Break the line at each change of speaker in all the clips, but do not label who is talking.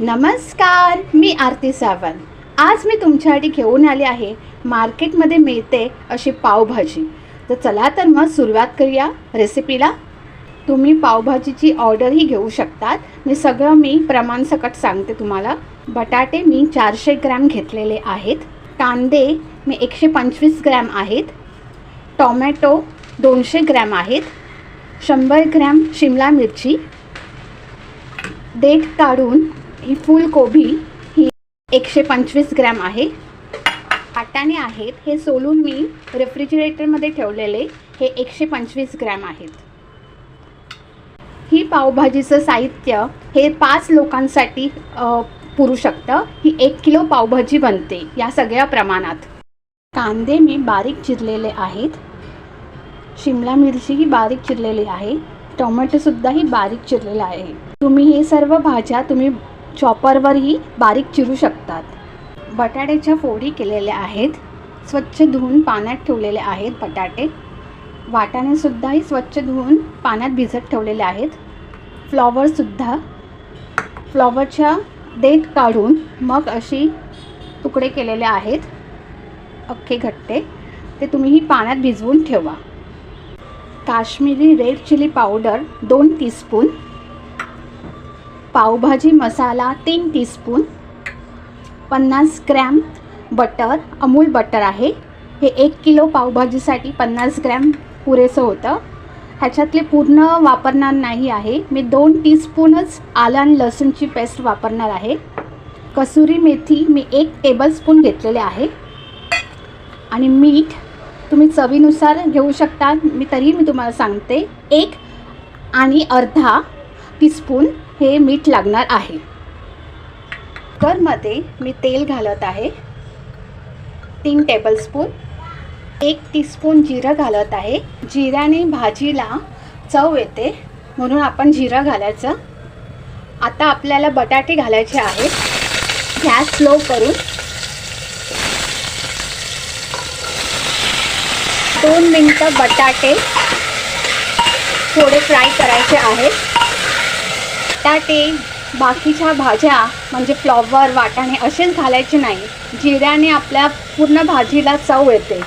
नमस्कार मी आरती सावंत. आज मी तुमच्यासाठी घेऊन आले आहे मार्केटमध्ये मिळते अशी पावभाजी. तर चला तर मग सुरुवात करूया रेसिपीला तुम्ही पावभाजीची ऑर्डरही घेऊ शकतात. मी सगळं मी प्रमाण सकट सांगते तुम्हाला. बटाटे मी चारशे ग्रॅम घेतलेले आहेत. कांदे मी एकशे पंचवीस ग्रॅम आहेत. टॉमॅटो दोनशे ग्रॅम आहेत. शंभर ग्रॅम शिमला मिरची. देठ काढून ही फुलकोबी ही एकशे पंचवीस ग्रॅम आहे. वाटाणे आहेत. हे सोलून मी रेफ्रिजरेटरमध्ये ठेवलेले हे एकशे पंचवीस ग्रॅम आहेत. ही पावभाजीचं साहित्य हे पाच लोकांसाठी पुरू शकतं. ही एक किलो पावभाजी बनते या सगळ्या प्रमाणात. कांदे मी बारीक चिरलेले आहेत. शिमला मिरची ही बारीक चिरलेली आहे. टोमॅटोसुद्धाही बारीक चिरलेला आहे. तुम्ही हे सर्व भाज्या तुम्ही चॉपरवरही बारीक चिरू शकतात. बटाट्याच्या फोडी केलेल्या आहेत. स्वच्छ धुवून पाण्यात ठेवलेले आहेत बटाटे. वाटाणेसुद्धाही स्वच्छ धुवून पाण्यात भिजत ठेवलेले आहेत. फ्लॉवरसुद्धा फ्लॉवरच्या देठ काढून मग अशी तुकडे केलेले आहेत. अख्खे घट्टे. ते तुम्हीही पाण्यात भिजवून ठेवा. काश्मीरी रेड चिली पावडर दोन टीस्पून पावभाजी मसाला तीन टीस्पून पन्नास ग्रॅम बटर अमूल बटर आहे. हे एक किलो पावभाजीसाठी पन्नास ग्रॅम पुरेसं होतं. ह्याच्यातले पूर्ण वापरणार नाही आहे. मी दोन टीस्पूनच आलं आणि लसूणची पेस्ट वापरणार आहे. कसुरी मेथी मी एक टेबलस्पून घेतलेले आहे. आणि मीठ तुम्ही चवीनुसार घेऊ शकता. मी तरीही मी तुम्हाला सांगते. एक आणि अर्धा टीस्पून हे मीठ लागणार आहे. कुकरमध्ये मी तेल घालत आहे. तीन टेबलस्पून एक टीस्पून जिरं घालत आहे. जिऱ्याने भाजीला चव येते म्हणून आपण जिरं घालायचं. आता आपल्याला बटाटे घालायचे आहेत. गॅस स्लो करून. दोन मिनटं बटाटे थोडे फ्राय करायचे आहेत. बटाटे बाकीच्या भाज्या म्हणजे फ्लॉवर वाटाणे असेच घालायचे नाही. जिऱ्याने आपल्या पूर्ण भाजीला चव येते.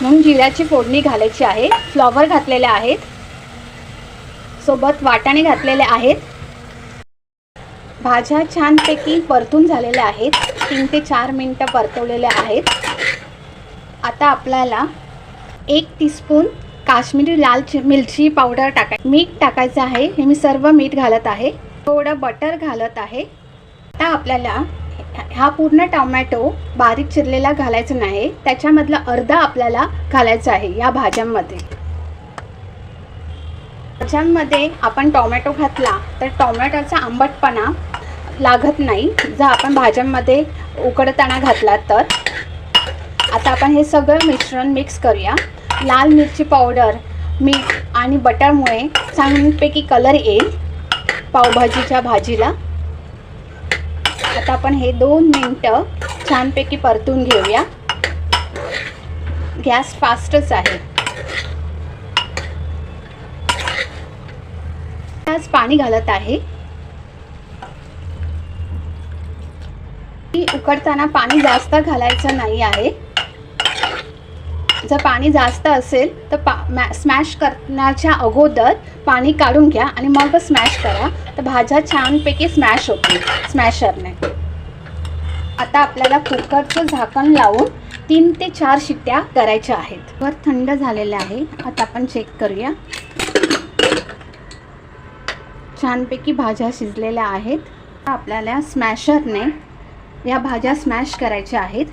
म्हणून जिऱ्याची फोडणी घालायची आहे. फ्लॉवर घातलेले आहेत. सोबत वाटाणे घातलेले आहेत. भाज्या छानपैकी परतून झालेल्या आहेत. तीन ते चार मिनटं परतवलेल्या आहेत. आता आपल्याला एक टीस्पून काश्मीरी लाल मिरची पावडर टाकाय मीठ टाकायचं आहे. हे मी सर्व मीठ घालत आहे. थोडं बटर घालत आहे. आता आपल्याला हा पूर्ण टोमॅटो बारीक चिरलेला घालायचा नाही. त्याच्यामधला अर्धा आपल्याला घालायचा आहे या भाज्यांमध्ये. भाज्यांमध्ये आपण टोमॅटो घातला तर टोमॅटोचा आंबटपणा लागत नाही. जर आपण भाज्यांमध्ये उकडताना घातला तर. आता आपण हे सगळं मिश्रण मिक्स करूया. लाल मिरची पावडर मीठ आणि बटरमुळे छानपैकी कलर येईल पावभाजीच्या भाजीला. आता आपण हे दोन मिनटं छानपैकी परतून घेऊया. गॅस फास्टच आहे. आज पाणी घालत आहे. उकडताना पाणी जास्त घालायचं नाही आहे. जर पाणी जास्त असेल तर पा मॅ स्मॅश करण्याच्या अगोदर पाणी काढून घ्या आणि मग स्मॅश करा. तर भाज्या छानपैकी स्मॅश होतील स्मॅशरने आता आपल्याला कुकरचं झाकण लावून तीन ते चार शिट्ट्या करायच्या आहेत. वर थंड झालेलं आहे. आता आपण चेक करूया. छानपैकी भाज्या शिजलेल्या आहेत. आपल्याला स्मॅशरने या भाज्या स्मॅश करायच्या आहेत.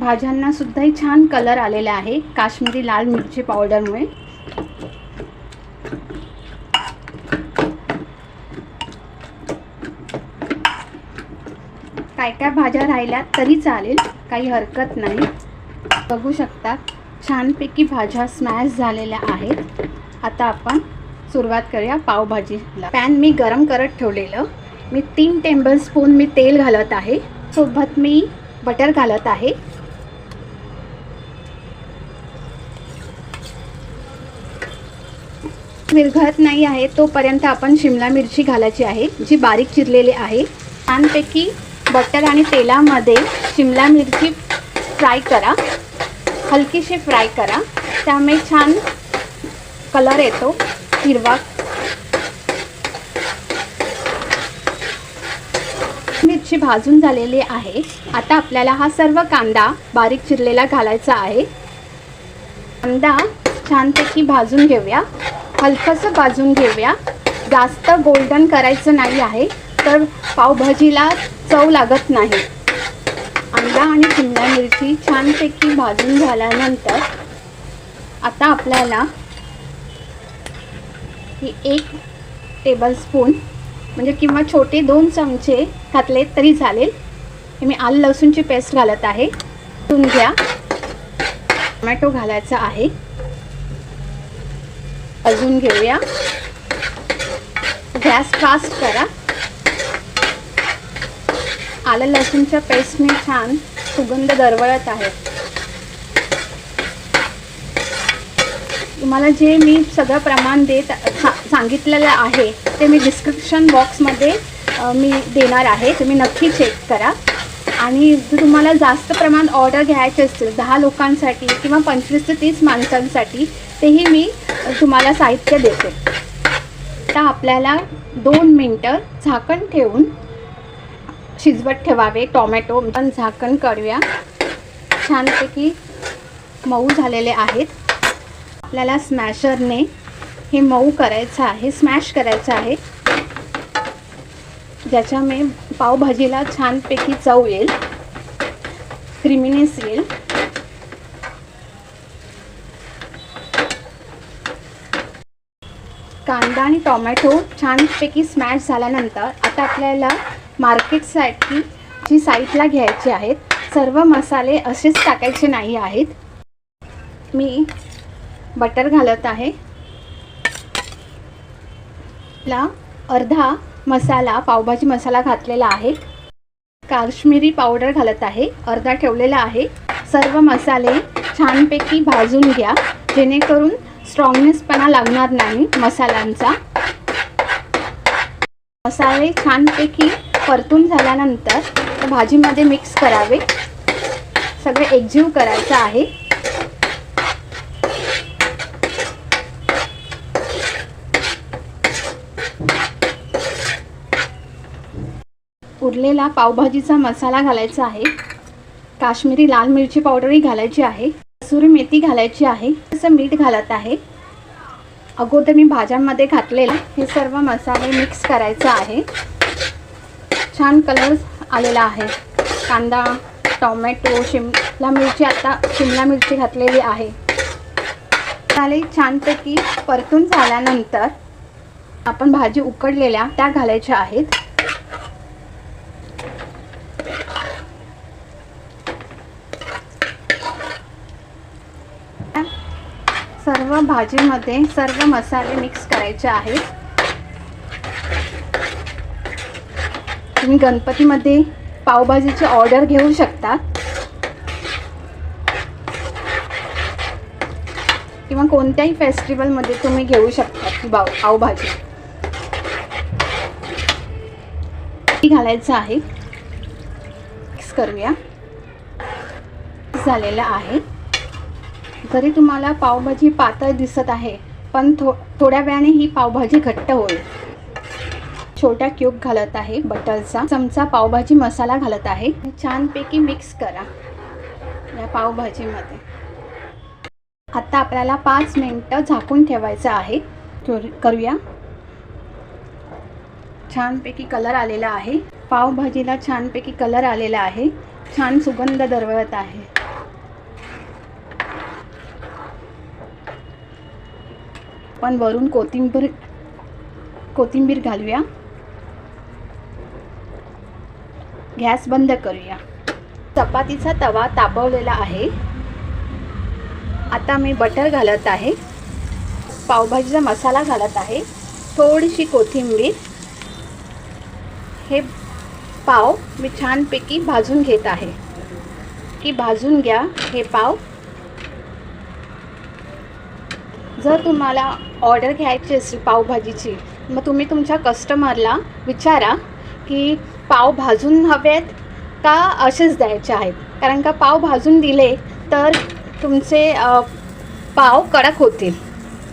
भाज्यांना सुद्धाही छान कलर आलेला आहे. काश्मीरी लाल मिरची पावडरमुळे काय काय भाज्या राहिल्या तरी चालेल काही हरकत नाही. बघू शकता छानपैकी भाज्या स्मॅश झालेल्या आहेत. आता आपण सुरुवात करूया पावभाजीला. पॅन मी गरम करत ठेवलेलं. मी तीन टेबलस्पून मी तेल घालत आहे. सोबत मी बटर घालत आहे. विरघळत नाही आहे तोपर्यंत आपण शिमला मिरची घालायची आहे जी बारीक चिरलेली आहे. छानपैकी बटर आणि तेलामध्ये शिमला मिरची फ्राय करा. हलकीशी फ्राय करा. त्यामुळे छान कलर येतो हिरवा. मिरची भाजून झालेली आहे. आता आपल्याला हा सर्व कांदा बारीक चिरलेला घालायचा आहे. कांदा छानपैकी भाजून घेऊया. हलकंसं भाजून घेऊया. जास्त गोल्डन करायचं नाही आहे तर पावभाजीला चव लागत नाही. अंडा आणि शिमला मिरची छानपैकी भाजून झाल्यानंतर आता आपल्याला ही एक टेबलस्पून म्हणजे किंवा छोटे दोन चमचे घातले तरी चालेल. हे मी आलं लसूणची पेस्ट घालत आहे. तून घ्या. टोमॅटो घालायचा आहे. अजून घेऊया. गॅस फास्ट करा. आलं लसूणच्या पेस्टने छान सुगंध दरवळत आहे. तुम्हाला जे मी सगळं प्रमाण देत सा सांगितलेलं आहे ते मी डिस्क्रिप्शन बॉक्समध्ये मी देणार आहे. तुम्ही नक्की चेक करा. आणि जर तुम्हाला जास्त प्रमाण ऑर्डर घ्यायचे असतील दहा लोकांसाठी किंवा पंचवीस ते तीस माणसांसाठी तेही मी तुम्हाला साहित्य देते. आता आपल्याला दोन मिनटं झाकण ठेवून शिजवत ठेवावे. टॉमॅटो पण झाकण करूया. छानपैकी मऊ झालेले आहेत. आपल्याला स्मॅशरने हे मऊ करायचं आहे स्मॅश करायचं आहे. ज्याच्यामुळे पावभाजीला छानपैकी चव येईल. क्रिमिनेस येईल. कांदा आणि टोमॅटो छानपैकी स्मॅश झाल्यानंतर आता आपल्याला मार्केटसाठी जी साईडला घ्यायची आहेत सर्व मसाले असेच टाकायचे नाही आहेत. मी बटर घालत आहे. ला अर्धा मसाला पावभाजी मसाला घातलेला आहे. काश्मीरी पावडर घालत आहे अर्धा ठेवलेला आहे. सर्व मसाले छानपैकी भाजून घ्या जेणेकरून स्ट्रॉंगनेसपणा लागणार नाही मसाल्यांचा. मसाले छानपैकी परतून झाल्यानंतर भाजीमध्ये मिक्स करावे. सगळे एकजीव करायचं आहे. उरलेला पावभाजीचा मसाला घालायचा आहे. काश्मीरी लाल मिरची पावडरही घालायची आहे. कसुरी मेथी घालायची आहे. तसं मीठ घालत आहे. अगोदर मी भाज्यांमध्ये घातलेले हे सर्व मसाले मिक्स करायचं आहे. छान कलर आलेला आहे. कांदा टोमॅटो शिमला मिरची आता शिमला मिरची घातलेली आहे. मसाले छानपैकी परतून झाल्यानंतर आपण भाजी उकडलेल्या त्या घालायच्या आहेत. सर्व भाजीमध्ये सर्व मसाले मिक्स करायचे आहेत. तुम्ही गणपतीमध्ये पावभाजीची ऑर्डर घेऊ शकता. किंवा कोणत्याही फेस्टिवलमध्ये तुम्ही घेऊ शकता बाव पाव पावभाजी. ती घालायचं आहे. मिक्स करूया. झालेलं आहे. जरी तुम्हाला पावभाजी पातळ दिसत आहे पण थो थोड्या वेळाने ही पावभाजी घट्ट होईल. छोट्या क्यूब घालत आहे बटरचा. चमचा पावभाजी मसाला घालत आहे. छानपैकी मिक्स करा या पावभाजीमध्ये. आता आपल्याला पाच मिनटं झाकून ठेवायचं आहे. करूया. छानपैकी कलर आलेला आहे. पावभाजीला छानपैकी कलर आलेला आहे. छान सुगंध दरवळत आहे. आपण वरून कोथिंबीर कोथिंबीर घालूया. गॅस बंद करूया. चपातीचा तवा तापवलेला आहे. आता मी बटर घालत आहे. पावभाजीचा मसाला घालत आहे. थोडीशी कोथिंबीर. हे पाव मी छानपैकी भाजून घेत आहे. की भाजून घ्या हे पाव. जर तुम्हाला ऑर्डर घ्यायची असेल पावभाजीची मग तुम्ही तुमच्या कस्टमरला विचारा की पाव भाजून हवेत का असेच द्यायचे आहेत? कारण का पाव भाजून दिले तर तुमचे पाव कडक होतील.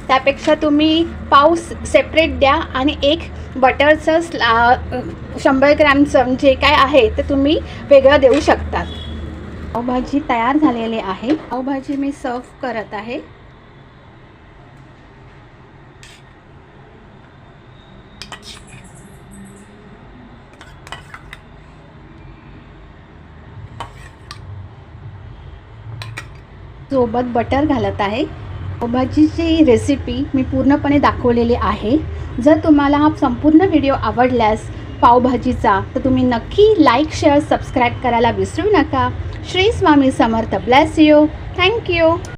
त्यापेक्षा तुम्ही पाव सेपरेट द्या आणि एक बटरचं स्ला शंभर ग्रॅमचं जे काय आहे ते तुम्ही वेगळं देऊ शकतात पावभाजी तयार झालेली आहे. पावभाजी मी सर्व करत आहे. सोबत बटर घालत आहे. पावभाजीची रेसिपी मी पूर्णपणे दाखवलेली आहे. जर तुम्हाला हा संपूर्ण व्हिडिओ आवडल्यास पावभाजीचा तर तुम्ही नक्की लाईक शेअर सबस्क्राईब करायला विसरू नका. Shri Swami Samarth. Bless you thank you